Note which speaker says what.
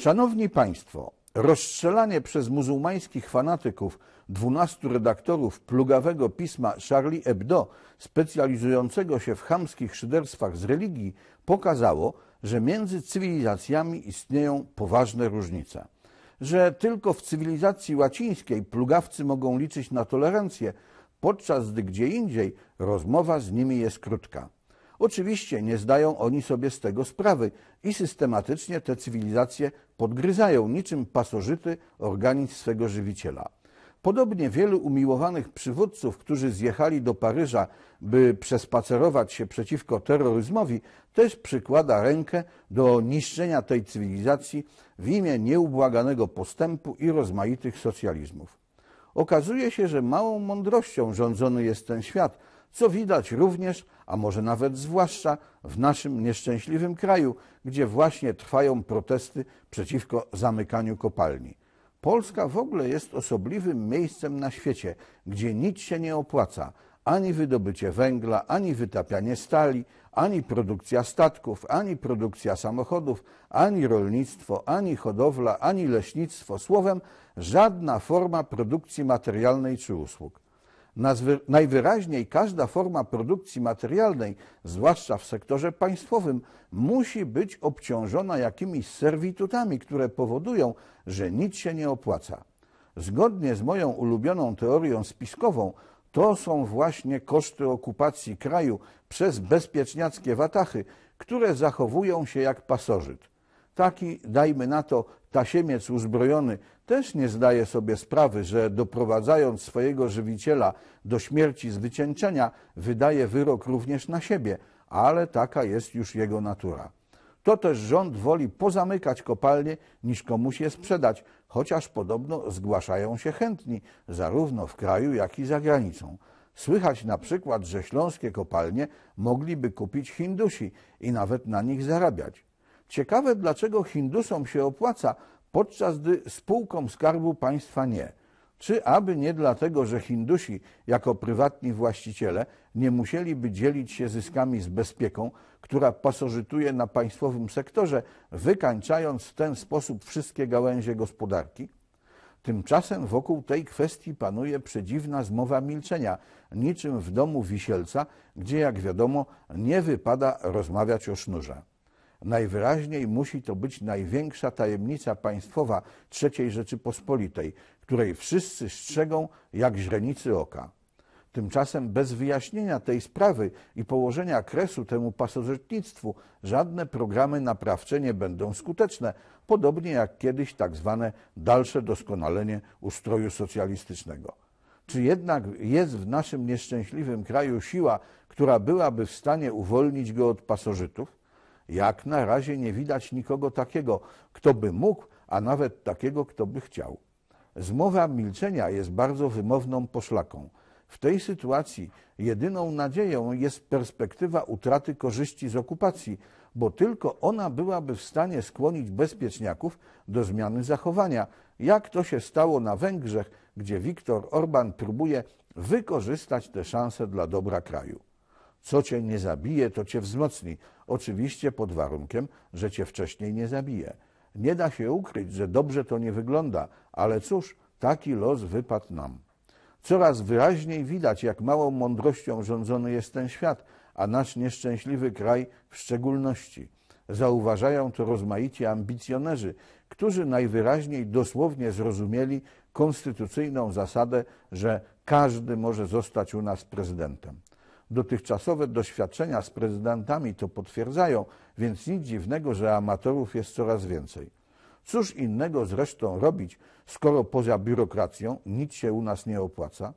Speaker 1: Szanowni Państwo, rozstrzelanie przez muzułmańskich fanatyków dwunastu redaktorów plugawego pisma Charlie Hebdo, specjalizującego się w chamskich szyderstwach z religii, pokazało, że między cywilizacjami istnieją poważne różnice. Że tylko w cywilizacji łacińskiej plugawcy mogą liczyć na tolerancję, podczas gdy gdzie indziej rozmowa z nimi jest krótka. Oczywiście nie zdają oni sobie z tego sprawy i systematycznie te cywilizacje podgryzają niczym pasożyty organizm swego żywiciela. Podobnie wielu umiłowanych przywódców, którzy zjechali do Paryża, by przespacerować się przeciwko terroryzmowi, też przykłada rękę do niszczenia tej cywilizacji w imię nieubłaganego postępu i rozmaitych socjalizmów. Okazuje się, że małą mądrością rządzony jest ten świat, co widać również, a może nawet zwłaszcza w naszym nieszczęśliwym kraju, gdzie właśnie trwają protesty przeciwko zamykaniu kopalni. Polska w ogóle jest osobliwym miejscem na świecie, gdzie nic się nie opłaca, ani wydobycie węgla, ani wytapianie stali, ani produkcja statków, ani produkcja samochodów, ani rolnictwo, ani hodowla, ani leśnictwo, słowem żadna forma produkcji materialnej czy usług. Najwyraźniej każda forma produkcji materialnej, zwłaszcza w sektorze państwowym, musi być obciążona jakimiś serwitutami, które powodują, że nic się nie opłaca. Zgodnie z moją ulubioną teorią spiskową, to są właśnie koszty okupacji kraju przez bezpieczniackie watachy, które zachowują się jak pasożyt. Taki, dajmy na to, tasiemiec uzbrojony też nie zdaje sobie sprawy, że doprowadzając swojego żywiciela do śmierci z wycieńczenia, wydaje wyrok również na siebie, ale taka jest już jego natura. To też rząd woli pozamykać kopalnie, niż komuś je sprzedać, chociaż podobno zgłaszają się chętni, zarówno w kraju, jak i za granicą. Słychać na przykład, że śląskie kopalnie mogliby kupić Hindusi i nawet na nich zarabiać. Ciekawe, dlaczego Hindusom się opłaca, podczas gdy spółkom Skarbu Państwa nie. Czy aby nie dlatego, że Hindusi jako prywatni właściciele nie musieliby dzielić się zyskami z bezpieką, która pasożytuje na państwowym sektorze, wykańczając w ten sposób wszystkie gałęzie gospodarki? Tymczasem wokół tej kwestii panuje przedziwna zmowa milczenia, niczym w domu wisielca, gdzie, jak wiadomo, nie wypada rozmawiać o sznurze. Najwyraźniej musi to być największa tajemnica państwowa III Rzeczypospolitej, której wszyscy strzegą jak źrenicy oka. Tymczasem bez wyjaśnienia tej sprawy i położenia kresu temu pasożytnictwu żadne programy naprawcze nie będą skuteczne, podobnie jak kiedyś tak zwane dalsze doskonalenie ustroju socjalistycznego. Czy jednak jest w naszym nieszczęśliwym kraju siła, która byłaby w stanie uwolnić go od pasożytów? Jak na razie nie widać nikogo takiego, kto by mógł, a nawet takiego, kto by chciał. Zmowa milczenia jest bardzo wymowną poszlaką. W tej sytuacji jedyną nadzieją jest perspektywa utraty korzyści z okupacji, bo tylko ona byłaby w stanie skłonić bezpieczniaków do zmiany zachowania, jak to się stało na Węgrzech, gdzie Viktor Orban próbuje wykorzystać te szanse dla dobra kraju. Co cię nie zabije, to cię wzmocni. Oczywiście pod warunkiem, że cię wcześniej nie zabije. Nie da się ukryć, że dobrze to nie wygląda, ale cóż, taki los wypadł nam. Coraz wyraźniej widać, jak małą mądrością rządzony jest ten świat, a nasz nieszczęśliwy kraj w szczególności. Zauważają to rozmaici ambicjonerzy, którzy najwyraźniej dosłownie zrozumieli konstytucyjną zasadę, że każdy może zostać u nas prezydentem. Dotychczasowe doświadczenia z prezydentami to potwierdzają, więc nic dziwnego, że amatorów jest coraz więcej. Cóż innego zresztą robić, skoro poza biurokracją nic się u nas nie opłaca?